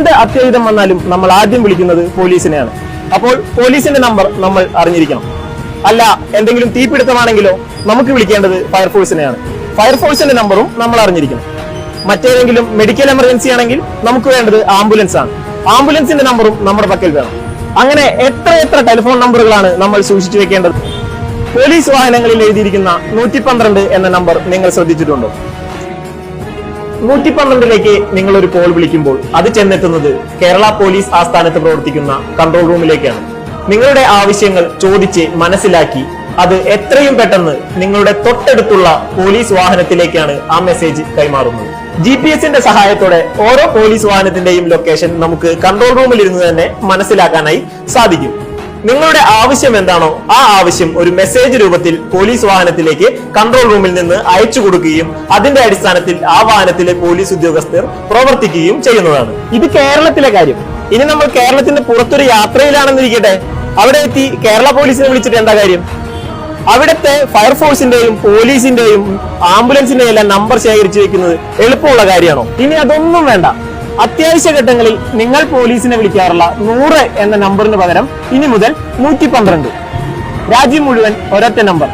എന്ത് അത്യാഹിതം വന്നാലും നമ്മൾ ആദ്യം വിളിക്കുന്നത് പോലീസിനെയാണ്. അപ്പോൾ പോലീസിന്റെ നമ്പർ നമ്മൾ അറിഞ്ഞിരിക്കണം. അല്ല എന്തെങ്കിലും തീപിടുത്തമാണെങ്കിലോ നമുക്ക് വിളിക്കേണ്ടത് ഫയർഫോഴ്സിനെയാണ്. ഫയർഫോഴ്സിന്റെ നമ്പറും നമ്മൾ അറിഞ്ഞിരിക്കണം. മറ്റേതെങ്കിലും മെഡിക്കൽ എമർജൻസി ആണെങ്കിൽ നമുക്ക് വേണ്ടത് ആംബുലൻസ് ആണ്. ആംബുലൻസിന്റെ നമ്പറും നമ്മുടെ പക്കൽ വേണം. അങ്ങനെ എത്ര എത്ര ടെലിഫോൺ നമ്പറുകളാണ് നമ്മൾ സൂക്ഷിച്ചു വെക്കേണ്ടത്? പോലീസ് വാഹനങ്ങളിൽ എഴുതിയിരിക്കുന്ന നൂറ്റി എന്ന നമ്പർ നിങ്ങൾ ശ്രദ്ധിച്ചിട്ടുണ്ടോ? നൂറ്റി പന്ത്രണ്ടിലേക്ക് നിങ്ങൾ ഒരു കോൾ വിളിക്കുമ്പോൾ അത് ചെന്നെത്തുന്നത് കേരള പോലീസ് ആസ്ഥാനത്ത് പ്രവർത്തിക്കുന്ന കൺട്രോൾ റൂമിലേക്കാണ് നിങ്ങളുടെ ആവശ്യങ്ങൾ ചോദിച്ച് മനസ്സിലാക്കി അത് എത്രയും പെട്ടെന്ന് നിങ്ങളുടെ തൊട്ടടുത്തുള്ള പോലീസ് വാഹനത്തിലേക്കാണ് ആ മെസ്സേജ് കൈമാറുന്നത്. ജി പി എസിന്റെ സഹായത്തോടെ ഓരോ പോലീസ് വാഹനത്തിന്റെയും ലൊക്കേഷൻ നമുക്ക് കൺട്രോൾ റൂമിൽ ഇരുന്ന് തന്നെ മനസ്സിലാക്കാനായി സാധിക്കും. നിങ്ങളുടെ ആവശ്യം എന്താണോ ആ ആവശ്യം ഒരു മെസ്സേജ് രൂപത്തിൽ പോലീസ് വാഹനത്തിലേക്ക് കൺട്രോൾ റൂമിൽ നിന്ന് അയച്ചു കൊടുക്കുകയും അതിന്റെ അടിസ്ഥാനത്തിൽ ആ വാഹനത്തിലെ പോലീസ് ഉദ്യോഗസ്ഥർ പ്രവർത്തിക്കുകയും ചെയ്യുന്നതാണ്. ഇത് കേരളത്തിലെ കാര്യം. ഇനി നമ്മൾ കേരളത്തിന്റെ പുറത്തൊരു യാത്രയിലാണെന്നിരിക്കട്ടെ. അവിടെ എത്തി കേരള പോലീസിനെ വിളിച്ചിട്ട് എന്താ കാര്യം? അവിടുത്തെ ഫയർഫോഴ്സിന്റെയും പോലീസിന്റെയും ആംബുലൻസിന്റെയും എല്ലാം നമ്പർ ശേഖരിച്ചു വെക്കുന്നത് എളുപ്പമുള്ള കാര്യമാണോ? ഇനി അതൊന്നും വേണ്ട. അത്യാവശ്യ ഘട്ടങ്ങളിൽ നിങ്ങൾ പോലീസിനെ വിളിക്കാറുള്ള നൂറ് എന്ന നമ്പറിന് പകരം ഇനി മുതൽ നൂറ്റി പന്ത്രണ്ട് രാജ്യം മുഴുവൻ ഒരൊറ്റ നമ്പർ